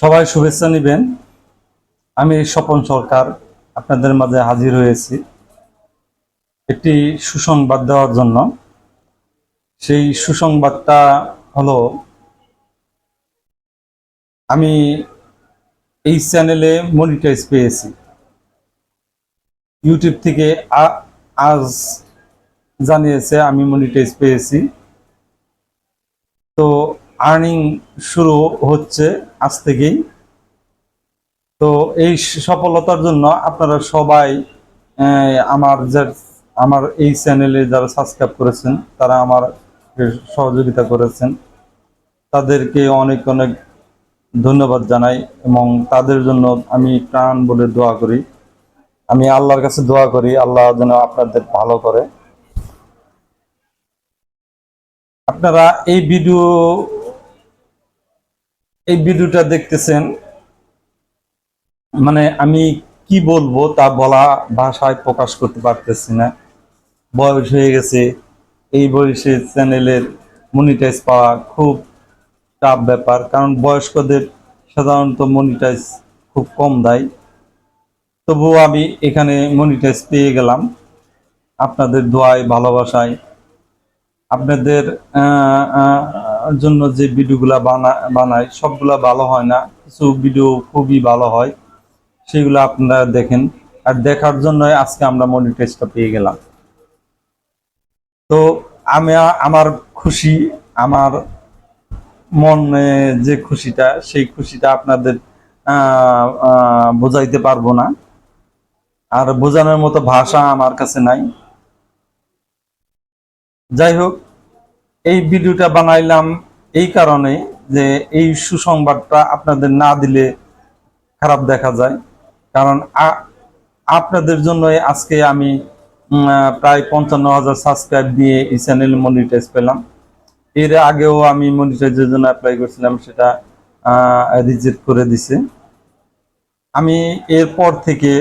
সবাই শুভেচ্ছা নেবেন। আমি স্বপন সরকার, আপনাদের মাঝে হাজির হয়েছি। একটি সুসংবাদ দেওয়ার জন্য। সেই সুসংবাদটা হলো, আমি এই চ্যানেলে মনিটাইজ পেয়েছি। ইউটিউব থেকে আজ জানিয়েছে আমি মনিটাইজ পেয়েছি। তো আর্নিং শুরু হচ্ছে আজ থেকেই। তো এই সফলতার জন্য আপনারা সবাই আমার যে, আমার এই চ্যানেলে যারা সাবস্ক্রাইব করেছেন, তারা আমার সহযোগিতা করেছেন। তাদেরকে অনেক অনেক ধন্যবাদ জানাই এবং তাদের জন্য আমি প্রাণ বলে দোয়া করি। আমি আল্লাহর কাছে দোয়া করি, আল্লাহ যেন আপনাদের ভালো করে। আপনারা এই ভিডিও এই ভিডিওটা দেখতেছেন মানে আমি কি বলব তা বলা ভাষায় প্রকাশ করতে পারতেছি না। বয়স হয়ে গেছে, এই বয়সে চ্যানেলের মনিটাইজ পাওয়া খুব টাফ ব্যাপার, কারণ বয়স্কদের সাধারণত মনিটাইজ খুব কম দেয়। তবুও আমি এখানে মনিটাইজ পেয়ে গেলাম। আপনাদের দোয়ায়, ভালোবাসায়, আপনাদের জন্য যে ভিডিওগুলা বানা, বানাই, সবগুলা ভালো হয় না। কিছু ভিডিও খুবই ভালো হয়, সেগুলো আপনারা দেখেন। আর দেখার জন্য আজকে আমরা মনিটাইজটা পেয়ে গেলাম। তো আমি আমার খুশি, আমার মনে যে খুশিটা, সেই খুশিটা আপনাদের বোঝাইতে পারব না। আর বোঝানোর মতো ভাষা আমার কাছে নাই। যাই হোক এই ভিডিওটা বানাইলাম এই কারণে যে এই সুসংবাদটা আপনাদের না দিলে খারাপ দেখা যায়। কারণ আপনাদের জন্যই আজকে আমি প্রায় পঞ্চান্ন হাজার সাবস্ক্রাইব দিয়ে এই চ্যানেল মনিটাইজ পেলাম। এর আগেও আমি মনিটাইজের জন্য অ্যাপ্লাই করছিলাম, সেটা রিজেক্ট করে দিছে। আমি এরপর থেকে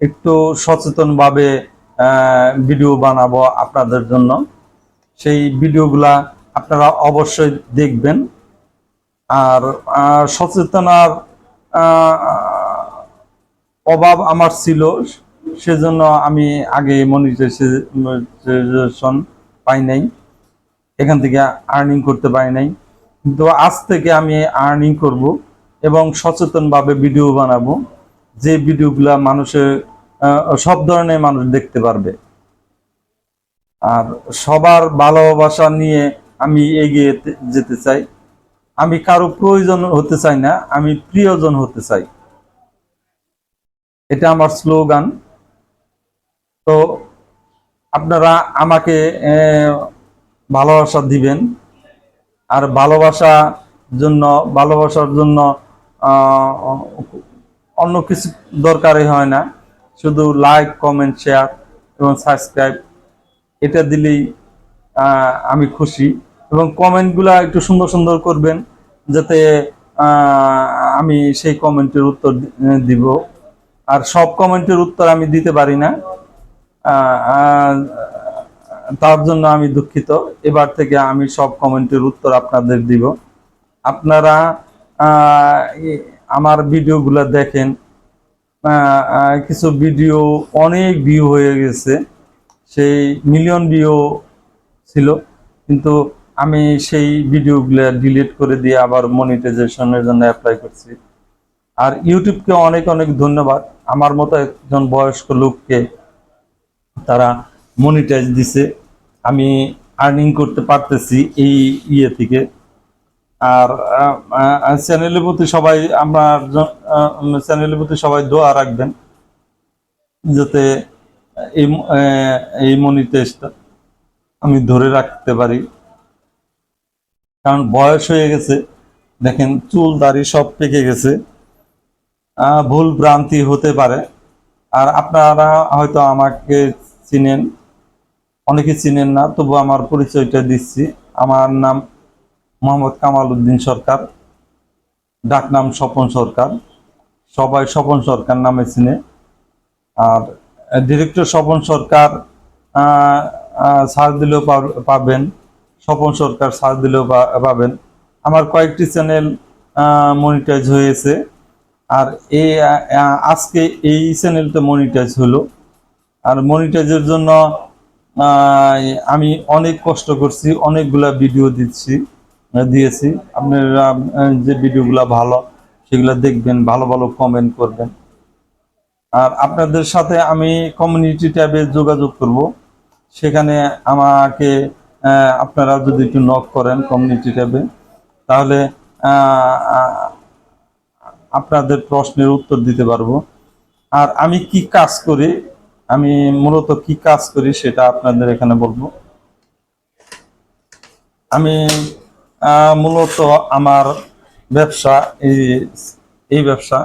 একটু সচেতনভাবে ভিডিও বানাবো আপনাদের জন্য। সেই ভিডিওগুলা আপনারা অবশ্যই দেখবেন। আর সচেতনার অভাব আমার ছিল, সেজন্য আমি আগে মনিটাইজেশন পাই নাই। এখান থেকে আর্নিং করতে পারি নাই। কিন্তু আজ থেকে আমি আর্নিং করব এবং সচেতনভাবে ভিডিও বানাবো। যে ভিডিওগুলা মানুষের সব ধরনের মানুষ দেখতে পারবে। আর সবার ভালোবাসা নিয়ে আমি এগিয়ে যেতে চাই। আমি কারও প্রয়োজন হতে চাই না, আমি প্রিয়জন হতে চাই। এটা আমার স্লোগান। তো আপনারা আমাকে ভালোবাসা দিবেন। আর ভালোবাসা জন্য, ভালোবাসার জন্য অন্য কিছু দরকারই হয় না। শুধু লাইক কমেন্ট শেয়ার এবং সাবস্ক্রাইব এটা দিলেই আমি খুশি। এবং কমেন্টগুলা একটু সুন্দর সুন্দর করবেন, যাতে আমি সেই কমেন্টের উত্তর দিব। আর সব কমেন্টের উত্তর আমি দিতে পারি না। তার জন্য আমি দুঃখিত। এবার থেকে আমি সব কমেন্টের উত্তর আপনাদের দিব। আপনারা আমার ভিডিওগুলো দেখেন। কিছু ভিডিও অনেক ভিউ হয়ে গেছে। সেই মিলিয়ন ভিউ ছিল। কিন্তু আমি সেই ভিডিওগুলো ডিলিট করে দিয়ে আবার মনিটাইজেশনের জন্য অ্যাপ্লাই করছি। আর ইউটিউবকে অনেক অনেক ধন্যবাদ। আমার মতো একজন বয়স্ক লোককে তারা মনিটাইজ দিছে। আমি আর্নিং করতে পারতেছি এই ইয়ে থেকে। আর চ্যানেলের প্রতি সবাই আমার চ্যানেলের প্রতি সবাই দোয়া রাখবেন। যাতে এই এই মনিটাইজটা আমি ধরে রাখতে পারি। কারণ বয়স হয়ে গেছে, দেখেন চুল, দাড়ি সব পেকে গেছে। ভুল ভ্রান্তি হতে পারে। আর আপনারা হয়তো আমাকে চিনেন, অনেকে চিনেন না, তবু আমার পরিচয়টা দিচ্ছি। আমার নাম মোহাম্মদ কামাল উদ্দিন সরকার ডাক নাম স্বপন সরকার। সবাই স্বপন সরকার নামে চিনে। আর ডিরেক্টর স্বপন সরকার সার্চ দিলেও পাবেন, স্বপন সরকার সার্চ দিলেও পাবেন। আমার কয়েকটি চ্যানেল মনিটাইজ হয়েছে। আর আ- আজকে এই চ্যানেলটা মনিটাইজ হলো। আর মনিটাইজের জন্য আমি অনেক কষ্ট করছি, অনেকগুলা ভিডিও দিচ্ছি, দিয়েছি। আপনারা যে ভিডিওগুলো ভালো, সেগুলো দেখবেন, ভালো ভালো কমেন্ট করবেন। আর আপনাদের সাথে আমি কমিউনিটি ট্যাবে যোগাযোগ করব। সেখানে আমাকে আপনারা যদি একটু নক করেন কমিউনিটি ট্যাবে, তাহলে আপনাদের প্রশ্নের উত্তর দিতে পারব। আর আমি কি কাজ করি, আমি মূলত কি কাজ করি সেটা আপনাদের এখানে বলব। আমি মূলত আমার ব্যবসা, এই এই ব্যবসা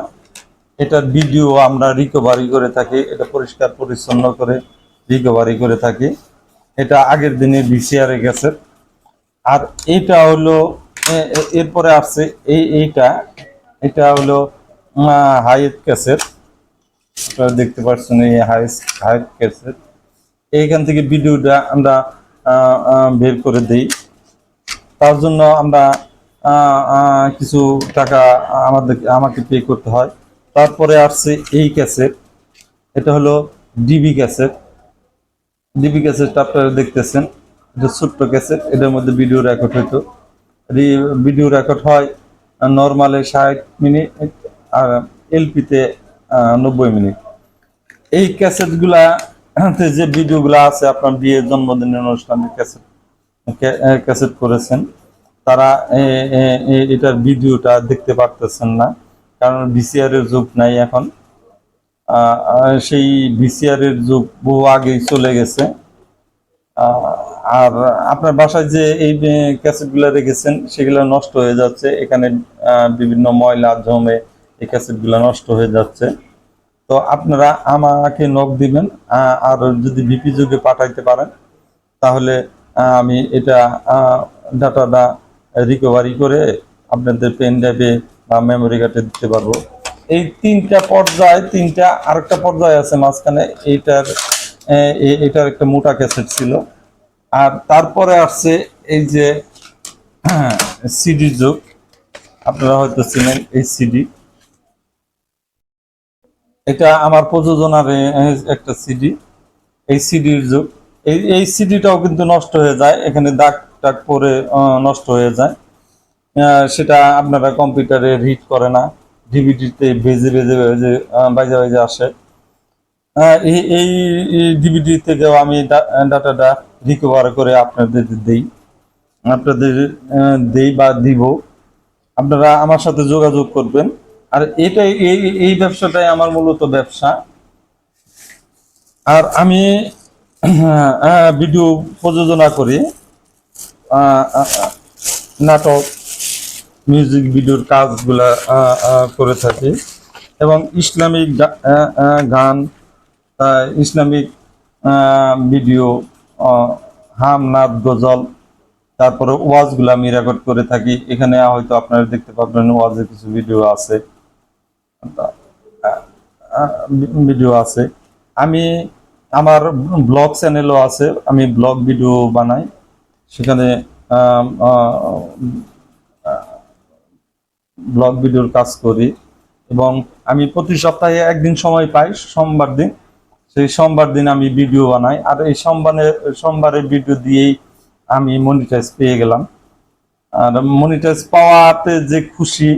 এটার ভিডিও আমরা রিকভারি করে থাকি, এটা পরিষ্কার পরিচ্ছন্ন করে রিকভারি করে থাকি। এটা আগের দিনে ভিসিআরে গেছে। আর এটা হলো এরপরে আসছে, এই, এইটা, এটা হলো হাইট ক্যাসেট। আপনারা দেখতে পাচ্ছেন এই হাইস হাইট ক্যাসেট। এইখান থেকে ভিডিওটা আমরা বের করে দিই। তার জন্য আমরা কিছু টাকা আমাদের, আমাকে পে করতে হয়। তারপরে আসছে এই ক্যাসেট এটা হলো ডিবি ক্যাসেট ডিবি ক্যাসেটটা আপনারা দেখতেছেন। এটা ছোট্ট ক্যাসেট এটার মধ্যে ভিডিও রেকর্ড হইতো। ভিডিও রেকর্ড হয় নর্মালে ষাট মিনিট, আর এলপিতে নব্বই মিনিট। এই ক্যাসেটগুলা যে ভিডিওগুলো আছে আপনার বিয়ের জন্মদিনের অনুষ্ঠানে ক্যাসেট ক্যাসেট করেছেন, তারা এটার ভিডিওটা দেখতে পারতেছেন না। কারণ ভিসিআর এর যুগ নাই এখন। সেই ভিসিআর এর যুগ বহু আগেই চলে গেছে। আর আপনার বাসায় যে এই ক্যাসেটগুলো রেখেছেন, সেগুলো নষ্ট হয়ে যাচ্ছে। এখানে বিভিন্ন ময়লা জমে এই ক্যাসেটগুলো নষ্ট হয়ে যাচ্ছে। তো আপনারা আমাকে নখ দিবেন আর যদি ভিপি যুগে পাঠাইতে পারেন, তাহলে আমি এটা ডাটাটা রিকভারি করে আপনাদের পেন ড্রাইভে বা মেমোরি কার্ডে দিতে পারব। এই তিনটা পর্যায়, তিনটা আরেকটা পর্যায় আছে মাঝখানে। এইটার এটার একটা মোটা ক্যাসেট ছিল। আর তারপরে আসছে এই যে সিডি যুগ। আপনারা হয়তো চিনেন এই সিডি এটা আমার প্রযোজনার একটা সিডি এই সিডির যুগ। এই এই সিডিটাও কিন্তু নষ্ট হয়ে যায়। এখানে দাগ টাগ পরে নষ্ট হয়ে যায়। সেটা আপনারা কম্পিউটারে রিড করে না ডিভিডিতে বেজে বেজে বেজে বাইজে বাইজে আসে। এই ডিভিডি থেকেও আমি ডাটাটা রিকভার করে আপনাদের দেই। আপনাদের দেই বা দিব। আপনারা আমার সাথে যোগাযোগ করবেন। আর এটাই, এই এই ব্যবসাটাই আমার মূলত ব্যবসা। আর আমি ভিডিও প্রযোজনা করি। নাটক মিউজিক ভিডিওর কাজগুলা করে থাকি। এবং ইসলামিক গান ইসলামিক ভিডিও হাম, নাদ, গজল, তারপরে ওয়াজগুলো আমি রেকর্ড করে থাকি। এখানে হয়তো আপনারা দেখতে পাবেন ওয়াজের কিছু ভিডিও আছে। ভিডিও আছে। আমি আমার ব্লগ চ্যানেলও আছে। আমি ব্লগ ভিডিও বানাই। সেখানে ব্লগ ভিডিওর কাজ করি এবং আমি প্রতি সপ্তাহে একদিন সময় পাই, সোমবার দিন। সেই সোমবার দিন আমি ভিডিও বানাই আর এই সোমবারে সোমবারের ভিডিও দিয়েই আমি মনিটাইজ পেয়ে গেলাম। আর মনিটাইজ পাওয়াতে যে খুশি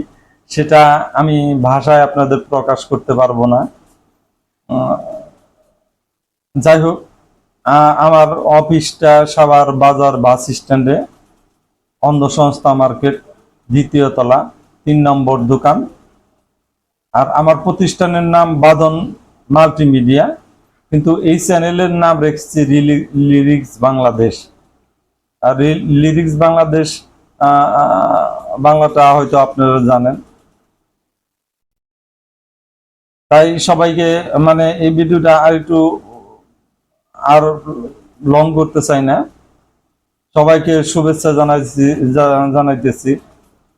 সেটা আমি ভাষায় আপনাদের প্রকাশ করতে পারব না। যাই হোক আমার অফিসটা সাভার বাজার বাস স্ট্যান্ডে, অন্ধ সংস্থা মার্কেট, দ্বিতীয় তলা। তিন নম্বর দোকান। আর আমার প্রতিষ্ঠানের নাম বাদন মাল্টিমিডিয়া, কিন্তু এই চ্যানেলের নাম রেখেছি লিরিক্স বাংলাদেশ। আর লিরিক্স বাংলাদেশ বাংলাটা হয়তো আপনারা জানেন। তাই সবাইকে মানে এই ভিডিওটা আর একটু আর লং করতে চাই না। সবাইকে শুভেচ্ছা জানাইছি, জানাইতেছি।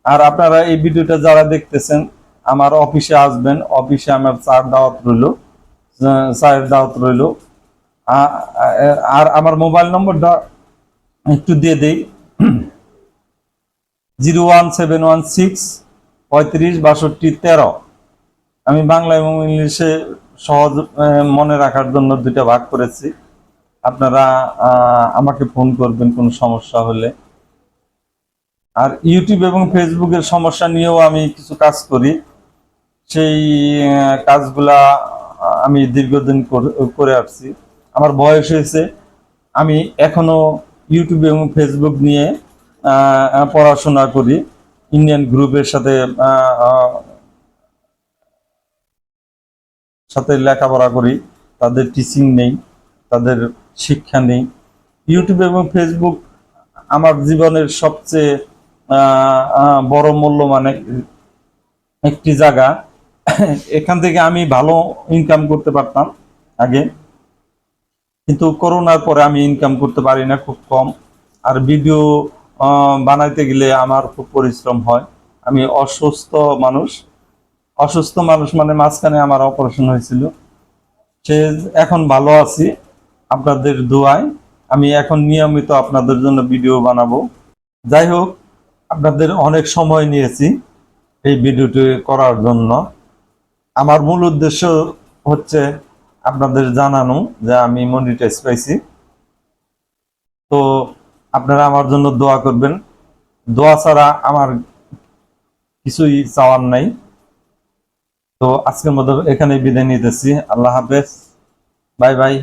আর আপনারা এই ভিডিওটা যারা দেখতেছেন, আমার অফিসে আসবেন, অফিসে আমার চার দাওয়াত রইল চায়ের দাওয়াত রইল। আর আমার মোবাইল নম্বরটা একটু দিয়ে দেই। Zero one seven one six পঁয়ত্রিশ বাষট্টি তেরো। আমি বাংলা এবং ইংলিশে সহজ মনে রাখার জন্য দুইটা ভাগ করেছি। আপনারা আমাকে ফোন করবেন, কোনো সমস্যা হলে। আর ইউটিউব এবং ফেসবুকের সমস্যা নিয়েও আমি কিছু কাজ করি। সেই কাজগুলা আমি দীর্ঘদিন কর- আসছি। আমার বয়স হয়েছে। আমি এখনও ইউটিউব এবং ফেসবুক নিয়ে পড়াশোনা করি। ইন্ডিয়ান গ্রুপের সাথে সাথে লেখাপড়া করি। তাদের টিচিং নেই, তাদের শিক্ষা নেই। ইউটিউব এবং ফেসবুক আমার জীবনের সবচেয়ে বড় মূল্যমান এক- একটি জায়গা। এখান থেকে আমি ভালো ইনকাম করতে পারতাম আগে। কিন্তু করোনার পরে আমি ইনকাম করতে পারি না, খুব কম। আর ভিডিও বানাইতে গেলে আমার খুব পরিশ্রম হয়। আমি অসুস্থ মানুষ। অসুস্থ মানুষ মানে মাঝখানে আমার অপারেশন হয়েছিল। সে এখন ভালো আছি, আপনাদের দোয়ায়। আমি এখন নিয়মিত আপনাদের জন্য ভিডিও বানাবো। যাই হোক আপনাদের অনেক সময় নিয়েছি এই ভিডিওটি করার জন্য। আমার মূল উদ্দেশ্য হচ্ছে আপনাদের জানানো যে আমি মনিটাইজ পাইছি। তো আপনারা আমার জন্য দোয়া করবেন। দোয়া ছাড়া আমার কিছুই চাওয়ার নাই। তো আজকের মতো এখানে বিদায় নিতেছি। আল্লাহ হাফেজ। Bye bye.